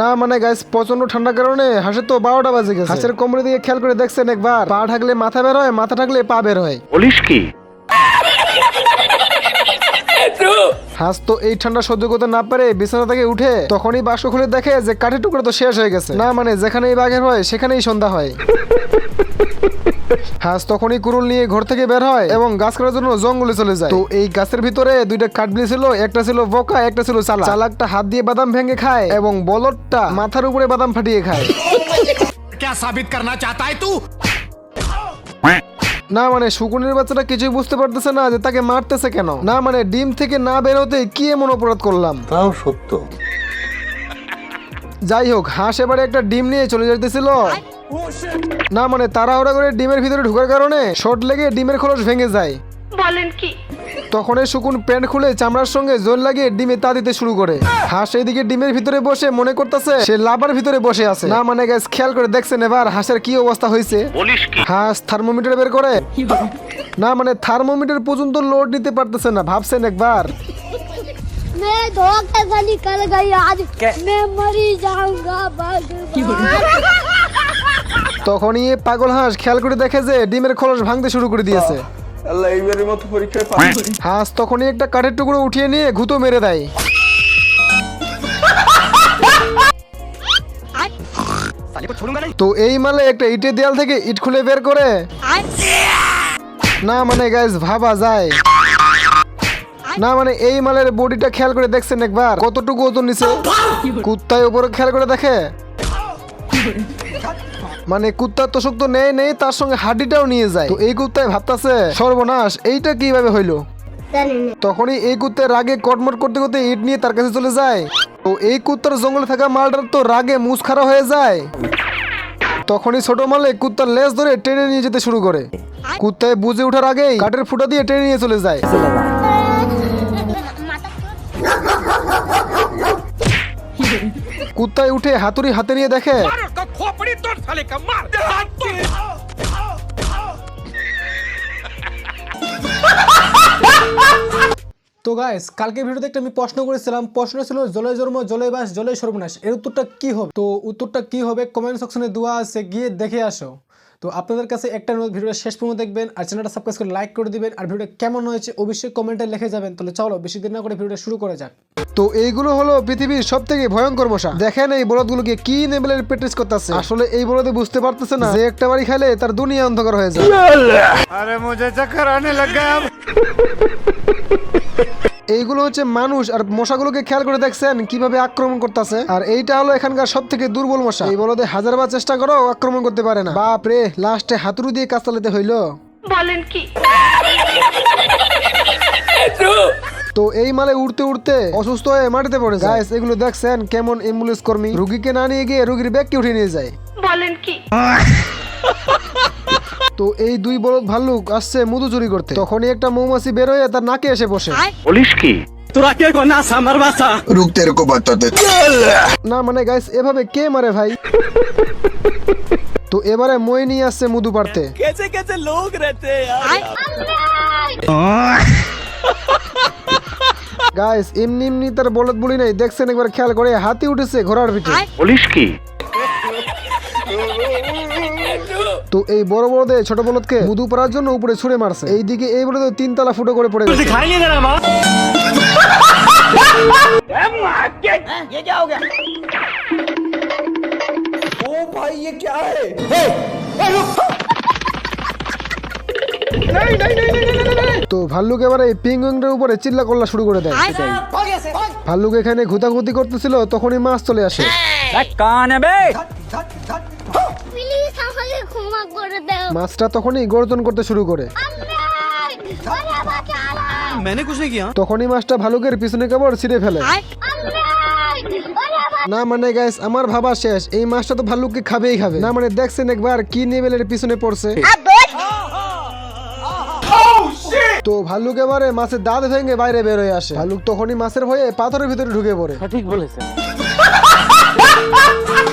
না মানে গাইস প্রচণ্ড ঠান্ডার কারণে হাঁসের তো বারোটা বাজে গেছে। হাঁসের কোমরে দিকে খেয়াল করে দেখছেন একবার পা ঢাকলে মাথা বের হয় মাথা ঢাকলে পা বের হয়। বলিস কি? হাঁস তো এই ঠান্ডা সহ্য করতে না পারে বিছানা থেকে উঠে তখনই বাক্স খুলে দেখে যে কাঠের টুকরো তো শেষ হয়ে গেছে। না মানে যেখানেই বাঘের হয় সেখানেই সন্ধ্যা হয়। হাঁস তখনই কুরুল নিয়ে ঘর থেকে বের হয় এবং গাছ কাটার জন্য জঙ্গলে চলে যায় তো এই গাছের ভিতরে দুইটা কাঠবিড়ি ছিল একটা ছিল বোকা একটা ছিল চালাক চালাকটা হাত দিয়ে বাদাম ভেঙে খায় এবং বলদটা মাথার উপরে বাদাম ফাটিয়ে খায় क्या साबित करना चाहता है तू না মানে শুকুনের বাচ্চাটা কিছুই বুঝতে পারতেছে না যে তাকে মারতেছে কেন না মানে ডিম থেকে না বের হতে কি এমন অপরাধ করলাম তাও সত্য যাই হোক হাঁস এবারে একটা ডিম নিয়ে চলে যেতেছিল না মানে তাড়াহুড়া করে ডিমের ভিতরে ঢোকার কারণে শর্ট লেগে ডিমের খোলস ভেঙে যায় বলেন কি তখন এই শুকুন প্যান্ট খুলে চামড়ার সঙ্গে জোর লাগিয়ে ডিমে তা দিতে শুরু করে হাঁস এইদিকে ডিমের ভিতরে বসে মনে করতেছে সে লাভার ভিতরে বসে আছে না মানে গ্যাস খেয়াল করে দেখছেন এবার হাঁসের কি অবস্থা হয়েছে বলিস কি হাঁস থার্মোমিটার বের করে না মানে থার্মোমিটার পর্যন্ত লোড নিতে পারতেছে না ভাবছেন একবার मैं धोखे से निकल गई आज मैं मरी जाऊंगा भगवान তখনই পাগল হাঁস খেয়াল করে দেখে যে ডিমের খোলস ভাঙতে শুরু করে দিয়েছে। আল্লাহ এইবারের মতো পরীক্ষায় পাস হাঁস তখনই একটা কাঠের টুকরো উঠিয়ে নিয়ে ঘুতো মেরে দেয়। তো এই মালে একটা ইটের দেয়াল থেকে ইট খুলে বের করে। না মানে গাইস ভাবা যায়। না মানে এই মালের বডিটা খেয়াল করে দেখছেন একবার। কতটুকু ওজন নিছে? কুত্তায় উপরে খেয়াল করে দেখে। মানে কুত্তার তোষক তো নেই নেই তার সঙ্গে হাড্ডিটাও নিয়ে যায়। তো এই কুত্তায় ভাবতাছে সর্বনাশ এইটা কীভাবে হইল? তখনই এই কুত্তার রাগে কটমট করতে করতে ইট নিয়ে তার কাছে চলে যায়। তো এই কুত্তার জঙ্গলে থাকা মালটার তো রাগে মুসখারা হয়ে যায়। তখনই ছোট মালে কুত্তার লেজ ধরে টেনে নিয়ে যেতে শুরু করে। কুত্তায় বুঝে ওঠার আগেই কাঠের ফুটা দিয়ে টেনে নিয়ে চলে যায়। কুত্তায় উঠে হাতুড়ি হাতে নিয়ে দেখে শালেকা মার তো গাইস কালকে ভিডিওতে একটা আমি প্রশ্ন করেছিলাম। প্রশ্ন ছিল জলে জন্ম জলে বাস জলে সর্বনাশ। এর উত্তরটা কি হবে? তো উত্তরটা কি হবে? কমেন্ট সেকশনে দেওয়া আছে গিয়ে দেখে আসো। তো আপনাদের কাছে একটা অনুরোধ ভিডিওটা শেষ পর্যন্ত দেখবেন আর চ্যানেলটা সাবস্ক্রাইব করে লাইক করে দিবেন আর ভিডিওটা কেমন হয়েছে অবশ্যই কমেন্টে লিখে যাবেন। তাহলে চলো বেশি দিন না করে ভিডিওটা শুরু করা যাক। তো এইগুলো হলো পৃথিবীর সব থেকে ভয়ঙ্কর মশা। দেখেন এই বলদগুলোকে কি নেবেলের প্র্যাকটিস করতেছে। আসলে এই বলদে বুঝতে পারতেছে না যে একটা বাড়ি খেলে তার দুনিয়া অন্ধকার হয়ে যায়। আরে মুঝে চক্কর আনে লাগা এইগুলো হচ্ছে মানুষ আর মশাগুলোকে খেয়াল করে দেখছেন কীভাবে আক্রমণ করতেছে। আর এইটা হলো এখানকার সব থেকে দুর্বল মশা। এই বলদে হাজারবার চেষ্টা করো আক্রমণ করতে পারে না। বাপ রে লাস্টে হাতুড়ি দিয়ে কাজ চালাতে হইল। বলেন কি? তো এই মালে উড়তে উড়তে অসুস্থ হয়ে মাটিতে পড়ে যায়। এগুলো দেখছেন কেমন অ্যাম্বুলেন্স কর্মী? রুগীকে না নিয়ে গিয়ে রুগীর ব্যাগকে উঠিয়ে নিয়ে যায়। বলেন কি? তো এই দুই বলদ ভাল্লুক আসছে মধু চুরি করতে। তখনই একটা মৌমাছি বের হয়ে তার নাকে এসে বসে। বলিস কি? তেরে কো না মানে গাইস এভাবে কে মারে ভাই? তো এবারে মই নিয়ে আসছে মধু পারতে গাইস এমনি এমনি তার বলদ বলি নাই। দেখছেন একবার খেয়াল করে হাতি উঠেছে ঘোড়ার পিঠে। বলিস কি? তো এই বড় বড়দের ছোট বলদকে মধু পারার জন্য উপরে ছুড়ে মারছে। এইদিকে এই বলদ তিন তালা ফুটো করে পড়ে গেছে। তো ভাল্লুক এবারে এই পিঙ্গুইংটার উপরে চিল্লা করলা শুরু করে দেয়। ভাল্লুক এখানে ঘুতাঘুতি করতেছিল, তখনই মাছ চলে আসে। প্লিজ করে দাও। মাছটা তখনই গর্জন করতে শুরু করে। তখনই মাছটা ভালুকের পিছনে কাপড় ছিঁড়ে ফেলে। না মানে গাইস আমার ভাবা শেষ। এই মাছটা তো ভাল্লুককে খাবেই খাবে। না মানে দেখছেন একবার কি লেভেলের পিছনে পড়ছে। তো ভাল্লুক এবারে মাছের দাঁত ভেঙে বাইরে বের হয়ে আসে। ভাল্লুক তখনই মাছের ভয়ে পাথরের ভিতরে ঢুকে পড়ে।